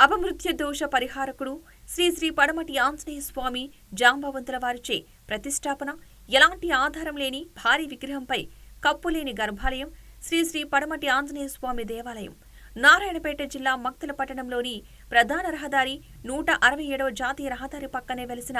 అపమృత్యు దోష పరిహారకుడు శ్రీ శ్రీ పడమటి ఆంజనేయ స్వామి జాంబవంతుల వారిచే ప్రతిష్టాపన ఎలాంటి ఆధారం లేని భారీ విగ్రహంపై కప్పులేని గర్భాలయం శ్రీ శ్రీ పడమటి ఆంజనేయ స్వామి దేవాలయం. నారాయణపేట జిల్లా మక్తల పట్టణంలోని ప్రధాన రహదారి నూట అరవై ఏడవ జాతీయ రహదారి పక్కనే వెలిసిన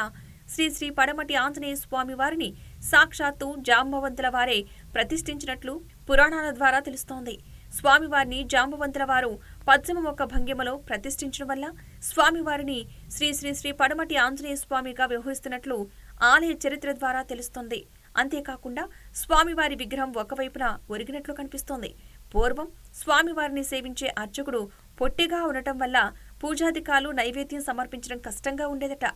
శ్రీ శ్రీ పడమటి ఆంజనేయ స్వామి వారిని సాక్షాత్తు జాంబవంతుల వారే ప్రతిష్ఠించినట్లు పురాణాల ద్వారా తెలుస్తోంది. స్వామివారిని జాంబవంతుల వారు పద్మ మొక్క భంగిమలో ప్రతిష్ఠించడం వల్ల స్వామివారిని శ్రీ శ్రీ శ్రీ పడమటి ఆంజనేయ స్వామిగా వ్యవహరిస్తున్నట్లు ఆలయ చరిత్ర ద్వారా తెలుస్తోంది. అంతేకాకుండా స్వామివారి విగ్రహం ఒకవైపున ఒరిగినట్లు కనిపిస్తోంది. పూర్వం స్వామివారిని సేవించే అర్చకుడు పొట్టిగా ఉండటం వల్ల పూజాధికాలు నైవేద్యం సమర్పించడం కష్టంగా ఉండేదట.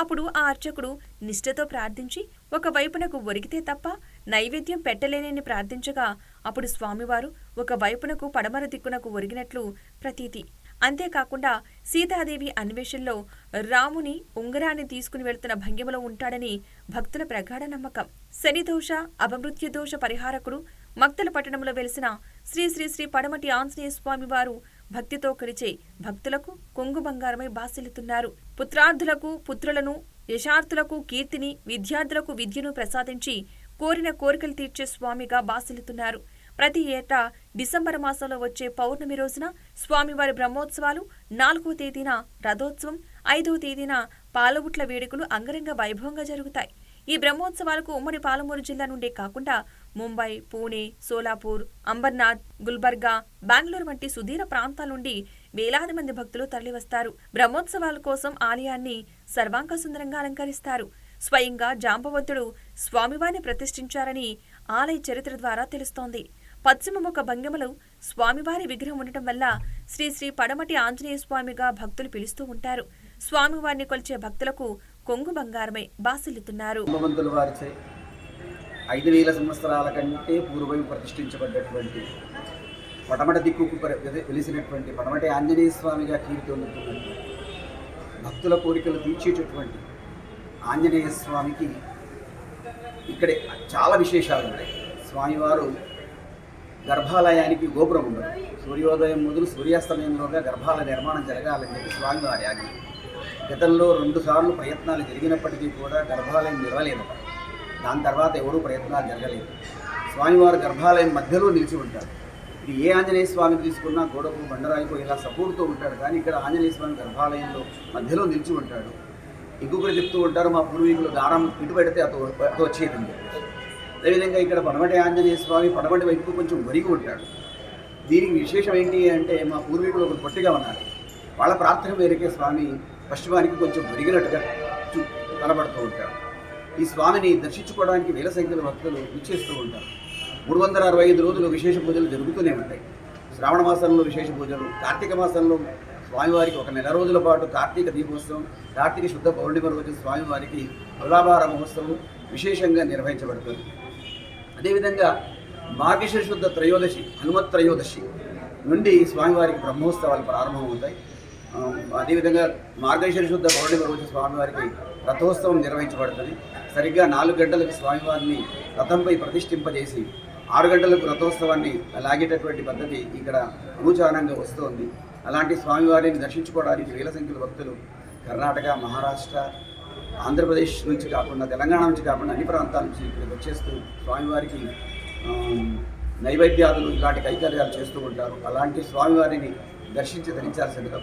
అప్పుడు ఆ అర్చకుడు నిష్ఠతో ప్రార్థించి ఒక వైపునకు ఒరిగితే తప్ప నైవేద్యం పెట్టలేనని ప్రార్థించగా అప్పుడు స్వామివారు ఒక వైపునకు పడమర దిక్కునకు ఒరిగినట్లు ప్రతీతి. అంతేకాకుండా సీతాదేవి అన్వేషణలో రాముని ఉంగరాన్ని తీసుకుని వెళుతున్న భంగిమలో ఉంటాడని భక్తుల ప్రగాఢ నమ్మకం. శనిదోష అపమృత్యుదోష పరిహారకుడు మక్తల పట్టణంలో వెలిసిన శ్రీ శ్రీ శ్రీ పడమటి ఆంజనేయ స్వామివారు భక్తితో కలిచే భక్తులకు కొంగు బంగారమై బాసిల్లుతున్నారు. పుత్రార్థులకు పుత్రులను యశార్థులకు కీర్తిని విద్యార్థులకు విద్యను ప్రసాదించి కోరిన కోరికలు తీర్చే స్వామిగా బాసిల్లుతున్నారు. ప్రతి ఏటా డిసెంబర్ మాసంలో వచ్చే పౌర్ణమి రోజున స్వామివారి బ్రహ్మోత్సవాలు నాలుగో తేదీన రథోత్సవం ఐదవ తేదీన పాలవుట్ల వేడుకలు అంగరంగ వైభవంగా జరుగుతాయి. ఈ బ్రహ్మోత్సవాలకు ఉమ్మడి పాలమూరు జిల్లా నుండే కాకుండా ముంబై పూణే సోలాపూర్ అంబర్నాథ్ గుల్బర్గా బెంగళూరు వంటి సుదీర ప్రాంతాల నుండి వేలాది మంది భక్తులు తరలివస్తారు. బ్రహ్మోత్సవాల కోసం ఆలయాన్ని సర్వాంగ సుందరంగా అలంకరిస్తారు. స్వయంగా జాంబవంతుడు స్వామివారిని ప్రతిష్ఠించారని ఆలయ చరిత్ర ద్వారా తెలుస్తోంది. పశ్చిమముఖ భంగిమలో స్వామివారి విగ్రహం ఉండటం వల్ల శ్రీ శ్రీ పడమటి ఆంజనేయ స్వామిగా భక్తులు పిలుస్తూ ఉంటారు. స్వామివారిని కొలిచే భక్తులకు కొంగు బంగారమే బాసిల్లుతున్నారు. ఐదు వేల సంవత్సరాల కంటే పూర్వం ప్రతిష్ఠించబడ్డటువంటి పడమట దిక్కుకు వెలిసినటువంటి పడమటి ఆంజనేయ స్వామిగా కీర్తి పొందుతున్నటువంటి భక్తుల కోరికలు తీర్చేటటువంటి ఆంజనేయ స్వామికి ఇక్కడే చాలా విశేషాలు ఉన్నాయి. స్వామివారు గర్భాలయానికి గోపురం ఉండదు. సూర్యోదయం మొదలు సూర్యాస్తమయంలోగా గర్భాలయ నిర్మాణం జరగాలని చెప్పి స్వామివారి ఆజ్ఞ. గతంలో రెండుసార్లు ప్రయత్నాలు జరిగినప్పటికీ కూడా గర్భాలయం నిలవలేదు. దాని తర్వాత ఎవరూ ప్రయత్నాలు జరగలేదు. స్వామివారు గర్భాలయం మధ్యలో నిలిచి ఉంటారు. ఇది ఏ ఆంజనేయ స్వామిని తీసుకున్నా గోడకు బండరాయికో ఇలా సపోర్ట్తో ఉంటాడు. కానీ ఇక్కడ ఆంజనేయ స్వామి గర్భాలయంలో మధ్యలో నిలిచి ఉంటాడు. ఇంకొకరు చెప్తూ ఉంటారు మా పూర్వీకులు దానం ఇటు పెడితే అటు అటు వచ్చేది అదేవిధంగా ఇక్కడ పడమటి ఆంజనేయ స్వామి పడమటి వైపు కొంచెం వరిగి ఉంటాడు. దీనికి విశేషం ఏంటి అంటే మా పూర్వీకులు ఒక పొట్టిగా ఉన్నారు. వాళ్ళ ప్రార్థన మేరకే స్వామి పశ్చిమానికి కొంచెం వరిగినట్టుగా చూ కనబడుతూ ఉంటాడు ఈ స్వామిని దర్శించుకోవడానికి వేల సంఖ్యలో భక్తులు విచ్చేస్తూ ఉంటారు. మూడు వందల అరవై ఐదు రోజులు విశేష పూజలు జరుగుతూనే ఉంటాయి. శ్రావణ మాసంలో విశేష పూజలు కార్తీక మాసంలో స్వామివారికి ఒక నెల రోజుల పాటు కార్తీక దీపోత్సవం కార్తీక శుద్ధ పౌర్ణిమ రోజు స్వామివారికి తులాభార మహోత్సవం విశేషంగా నిర్వహించబడుతుంది. అదేవిధంగా మార్గశిర శుద్ధ త్రయోదశి హనుమత్ త్రయోదశి నుండి స్వామివారికి బ్రహ్మోత్సవాలు ప్రారంభమవుతాయి అదేవిధంగా మార్గశిర శుద్ధ పౌర్ణిమ రోజు స్వామివారికి రథోత్సవం నిర్వహించబడుతుంది. సరిగ్గా నాలుగు గంటలకు స్వామివారిని రథంపై ప్రతిష్ఠింపజేసి ఆరు గంటలకు రథోత్సవాన్ని లాగేటటువంటి పద్ధతి ఇక్కడ అనుచారంగా వస్తోంది. అలాంటి స్వామివారిని దర్శించుకోవడానికి వేల సంఖ్యలో భక్తులు కర్ణాటక మహారాష్ట్ర ఆంధ్రప్రదేశ్ నుంచి కాకుండా తెలంగాణ నుంచి కాకుండా అన్ని ప్రాంతాల నుంచి ఇక్కడికి వచ్చేస్తూ స్వామివారికి నైవేద్యాలు ఇలాంటి కైకర్యాలు చేస్తూ ఉంటారు. అలాంటి స్వామివారిని దర్శించి ధరించాల్సిందిగా